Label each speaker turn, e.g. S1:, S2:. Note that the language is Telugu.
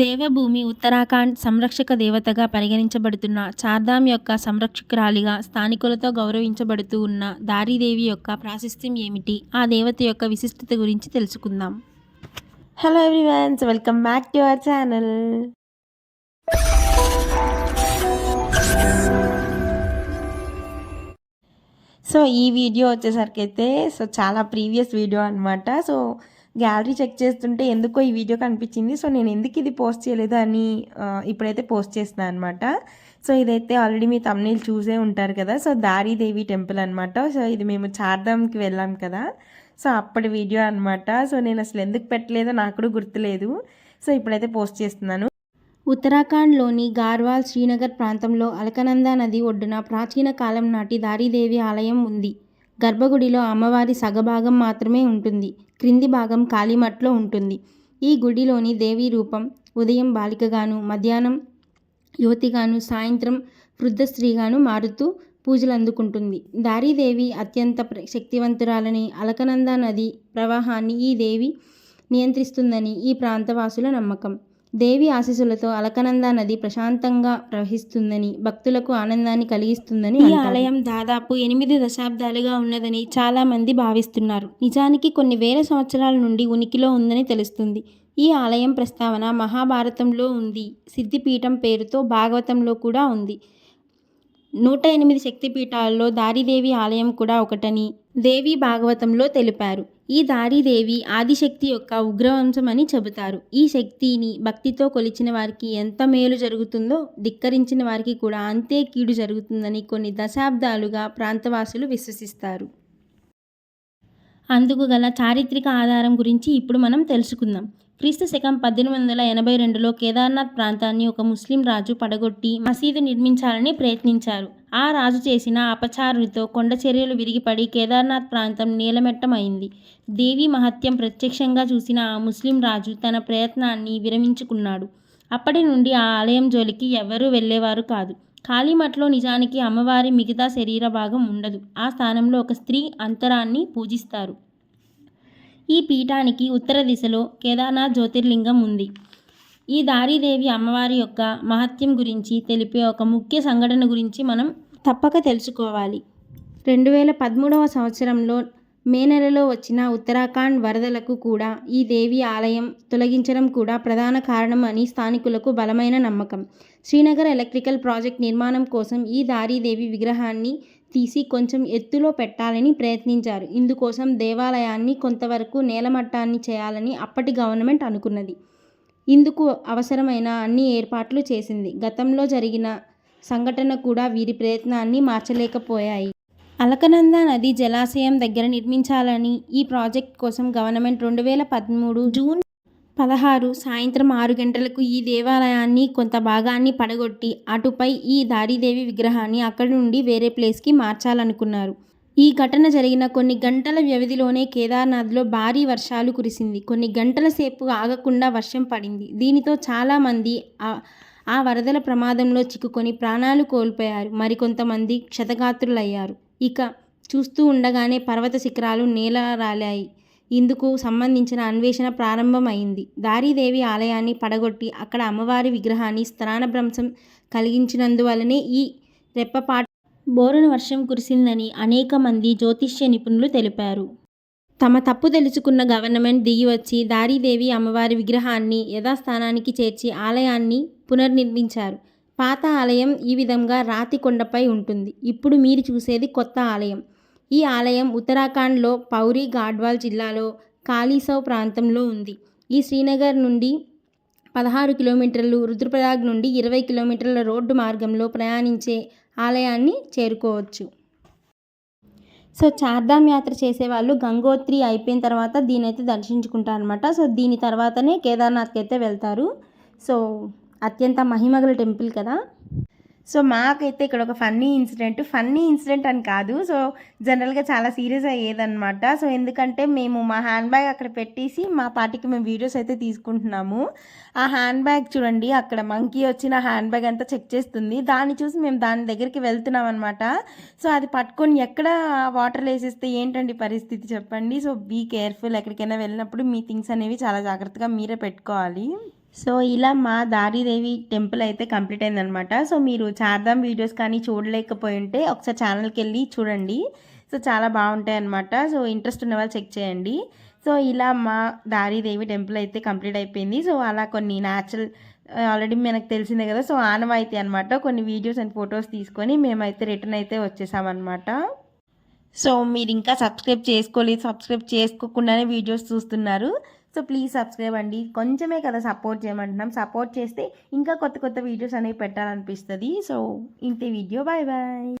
S1: దేవభూమి ఉత్తరాఖండ్ సంరక్షక దేవతగా పరిగణించబడుతున్న చార్ధామ్ యొక్క సంరక్షకురాలిగా స్థానికులతో గౌరవించబడుతూ ఉన్న దారిదేవి యొక్క ప్రాశస్త్యం ఏమిటి? ఆ దేవత యొక్క విశిష్టత గురించి తెలుసుకుందాం.
S2: Hello everyones welcome back to our channel so ఈ వీడియో వచ్చేసరికి అయితే సో చాలా ప్రీవియస్ వీడియో అనమాట సో గ్యాలరీ చెక్ చేస్తుంటే ఎందుకో ఈ వీడియో కనిపించింది. సో నేను ఎందుకు ఇది పోస్ట్ చేయలేదు అని ఇప్పుడైతే పోస్ట్ చేస్తున్నాను అనమాట సో ఇదైతే ఆల్రెడీ మీ తమ్నేల్ చూసే ఉంటారు కదా. సో దారిదేవి టెంపుల్ అనమాట సో ఇది మేము చార్ధామ్కి వెళ్ళాం కదా. సో అప్పటి వీడియో అనమాట సో నేను అసలు ఎందుకు పెట్టలేదో నాకు కూడా గుర్తులేదు. సో ఇప్పుడైతే పోస్ట్ చేస్తున్నాను.
S1: ఉత్తరాఖండ్లోని గార్వాల్ శ్రీనగర్ ప్రాంతంలో అలకనంద నది ఒడ్డున ప్రాచీన కాలం నాటి దారిదేవి ఆలయం ఉంది. గర్భగుడిలో అమ్మవారి సగభాగం మాత్రమే ఉంటుంది. క్రింది భాగం కాలిమట్లో ఉంటుంది. ఈ గుడిలోని దేవీ రూపం ఉదయం బాలికగాను మధ్యాహ్నం యువతిగాను సాయంత్రం వృద్ధ స్త్రీగాను మారుతూ పూజలు అందుకుంటుంది దారీదేవి అత్యంత ప్ర- శక్తివంతురాలని అలకనంద నది ప్రవాహాన్ని ఈ దేవి నియంత్రిస్తుందని ఈ ప్రాంతవాసుల నమ్మకం. దేవి ఆశీస్సులతో అలకనంద నది ప్రశాంతంగా ప్రవహిస్తుందని భక్తులకు ఆనందాన్ని కలిగిస్తుందని ఈ ఆలయం దాదాపు ఎనిమిది దశాబ్దాలుగా ఉన్నదని చాలా మంది భావిస్తున్నారు. నిజానికి కొన్ని వేల సంవత్సరాల నుండి ఉనికిలో ఉందని తెలుస్తుంది. ఈ ఆలయం ప్రస్తావన మహాభారతంలో ఉంది. సిద్ధిపీఠం పేరుతో భాగవతంలో కూడా ఉంది. నూట ఎనిమిది శక్తిపీఠాల్లో దారిదేవి ఆలయం కూడా ఒకటని దేవి భాగవతంలో తెలిపారు. ఈ దారిదేవి ఆదిశక్తి యొక్క ఉగ్రవంశం అని చెబుతారు. ఈ శక్తిని భక్తితో కొలిచిన వారికి ఎంత మేలు జరుగుతుందో ధిక్కరించిన వారికి కూడా అంతే కీడు జరుగుతుందని కొన్ని దశాబ్దాలుగా ప్రాంతవాసులు విశ్వసిస్తారు. అందుకు గల చారిత్రక ఆధారం గురించి ఇప్పుడు మనం తెలుసుకుందాం. క్రీస్తు శకం పద్దెనిమిది వందల ఎనభై రెండులో కేదార్నాథ్ ప్రాంతాన్ని ఒక ముస్లిం రాజు పడగొట్టి మసీదు నిర్మించాలని ప్రయత్నించారు. ఆ రాజు చేసిన అపచారులతో కొండ చర్యలు విరిగిపడి కేదార్నాథ్ ప్రాంతం నీలమెట్టమైంది. దేవి మహత్యం ప్రత్యక్షంగా చూసిన ఆ ముస్లిం రాజు తన ప్రయత్నాన్ని విరమించుకున్నాడు. అప్పటి నుండి ఆ ఆలయం జోలికి ఎవరూ వెళ్ళేవారు కాదు. కాళీమఠలో నిజానికి అమ్మవారి మిగతా శరీర భాగం ఉండదు. ఆ స్థానంలో ఒక స్త్రీ అంతరాన్ని పూజిస్తారు. ఈ పీఠానికి ఉత్తర దిశలో కేదార్నాథ్ జ్యోతిర్లింగం ఉంది. ఈ దారిదేవి అమ్మవారి యొక్క మహత్యం గురించి తెలిపే ఒక ముఖ్య సంఘటన గురించి మనం తప్పక తెలుసుకోవాలి. రెండు వేల పదమూడవ సంవత్సరంలో మే నెలలో వచ్చిన ఉత్తరాఖండ్ వరదలకు కూడా ఈ దేవి ఆలయం తొలగించడం కూడా ప్రధాన కారణం అని స్థానికులకు బలమైన నమ్మకం. శ్రీనగర్ ఎలక్ట్రికల్ ప్రాజెక్ట్ నిర్మాణం కోసం ఈ దారిదేవి విగ్రహాన్ని తీసి కొంచెం ఎత్తులో పెట్టాలని ప్రయత్నించారు. ఇందుకోసం దేవాలయాన్ని కొంతవరకు నేలమట్టాన్ని చేయాలని అప్పటి గవర్నమెంట్ అనుకున్నది. ఇందుకు అవసరమైన అన్ని ఏర్పాట్లు చేసింది. గతంలో జరిగిన సంఘటన కూడా వీరి ప్రయత్నాన్ని మార్చలేకపోయాయి. అలకనంద నది జలాశయం దగ్గర నిర్మించాలని ఈ ప్రాజెక్ట్ కోసం గవర్నమెంట్ రెండు వేల పదమూడు జూన్ పదహారు సాయంత్రం ఆరు గంటలకు ఈ దేవాలయాన్ని కొంత భాగాన్ని పడగొట్టి అటుపై ఈ దారిదేవి విగ్రహాన్ని అక్కడి నుండి వేరే ప్లేస్కి మార్చాలనుకున్నారు. ఈ ఘటన జరిగిన కొన్ని గంటల వ్యవధిలోనే కేదార్నాథ్లో భారీ వర్షాలు కురిసింది. కొన్ని గంటల సేపు ఆగకుండా వర్షం పడింది. దీనితో చాలామంది ఆ- ఆ వరదల ప్రమాదంలో చిక్కుకొని ప్రాణాలు కోల్పోయారు. మరికొంతమంది క్షతగాత్రులయ్యారు. ఇక చూస్తూ ఉండగానే పర్వత శిఖరాలు నేల రాలాయి ఇందుకు సంబంధించిన అన్వేషణ ప్రారంభమైంది. దారిదేవి ఆలయాన్ని పడగొట్టి అక్కడ అమ్మవారి విగ్రహాన్ని స్థానభ్రంశం కలిగించినందువలనే ఈ రెప్పపాటు బోరున వర్షం కురిసిందని అనేక మంది జ్యోతిష్య నిపుణులు తెలిపారు. తమ తప్పు తెలుసుకున్న గవర్నమెంట్ దిగి వచ్చి దారిదేవి అమ్మవారి విగ్రహాన్ని యథాస్థానానికి చేర్చి ఆలయాన్ని పునర్నిర్మించారు. పాత ఆలయం ఈ విధంగా రాతి కొండపై ఉంటుంది. ఇప్పుడు మీరు చూసేది కొత్త ఆలయం. ఈ ఆలయం ఉత్తరాఖండ్లో పౌరి గాడ్వాల్ జిల్లాలో కాళీసౌ ప్రాంతంలో ఉంది. ఈ శ్రీనగర్ నుండి పదహారు కిలోమీటర్లు రుద్రప్రయాగ్ నుండి ఇరవై కిలోమీటర్ల రోడ్డు మార్గంలో ప్రయాణించే ఆలయాన్ని చేరుకోవచ్చు. సో చార్ధామ్ యాత్ర చేసేవాళ్ళు గంగోత్రి అయిపోయిన తర్వాత దీని అయితే దర్శించుకుంటారు అనమాట సో దీని తర్వాతనే కేదార్నాథ్కి అయితే వెళ్తారు. సో అత్యంత మహిమగల టెంపుల్ కదా.
S2: సో మాకైతే ఇక్కడ ఒక ఫన్నీ ఇన్సిడెంట్ ఫన్నీ ఇన్సిడెంట్ అని కాదు. సో జనరల్గా చాలా సీరియస్ అయ్యేదన్నమాట. సో ఎందుకంటే మేము మా హ్యాండ్ బ్యాగ్ అక్కడ పెట్టేసి మా పార్టీకి మేము వీడియోస్ అయితే తీసుకుంటున్నాము. ఆ హ్యాండ్ బ్యాగ్ చూడండి అక్కడ మంకీ వచ్చి నా హ్యాండ్ బ్యాగ్ అంతా చెక్ చేస్తుంది. దాన్ని చూసి మేము దాని దగ్గరికి వెళ్తున్నాం అనమాట సో అది పట్టుకొని ఎక్కడ వాటర్ వేసేస్తే ఏంటండి పరిస్థితి చెప్పండి. సో బీ కేర్ఫుల్ ఎక్కడికైనా వెళ్ళినప్పుడు మీ థింగ్స్ అనేవి చాలా జాగ్రత్తగా మీరే పెట్టుకోవాలి. సో ఇలా మా దారిదేవి టెంపుల్ అయితే కంప్లీట్ అయిందనమాట. సో మీరు చార్ధామ్ వీడియోస్ కానీ చూడలేకపోయి ఉంటే ఒకసారి ఛానల్కి వెళ్ళి చూడండి. సో చాలా బాగుంటాయి అనమాట సో ఇంట్రెస్ట్ ఉన్న వాళ్ళు చెక్ చేయండి. సో ఇలా మా దారిదేవి టెంపుల్ అయితే కంప్లీట్ అయిపోయింది. సో అలా కొన్ని న్యాచురల్ ఆల్రెడీ మనకు తెలిసిందే కదా సో ఆనవాయితీ అనమాట కొన్ని వీడియోస్ అండ్ ఫొటోస్ తీసుకొని మేమైతే రిటర్న్ అయితే వచ్చేసామన్నమాట. సో మీరు ఇంకా సబ్స్క్రైబ్ చేసుకోలేదు సబ్స్క్రైబ్ చేసుకోకుండానే వీడియోస్ చూస్తున్నారు. సో ప్లీజ్ సబ్స్క్రైబ్ అండి. కొంచెమే కదా సపోర్ట్ చేయమంటున్నాం. సపోర్ట్ చేస్తే ఇంకా కొత్త కొత్త వీడియోస్ అనేవి పెట్టాలనిపిస్తుంది. సో ఇంతే వీడియో బాయ్ బాయ్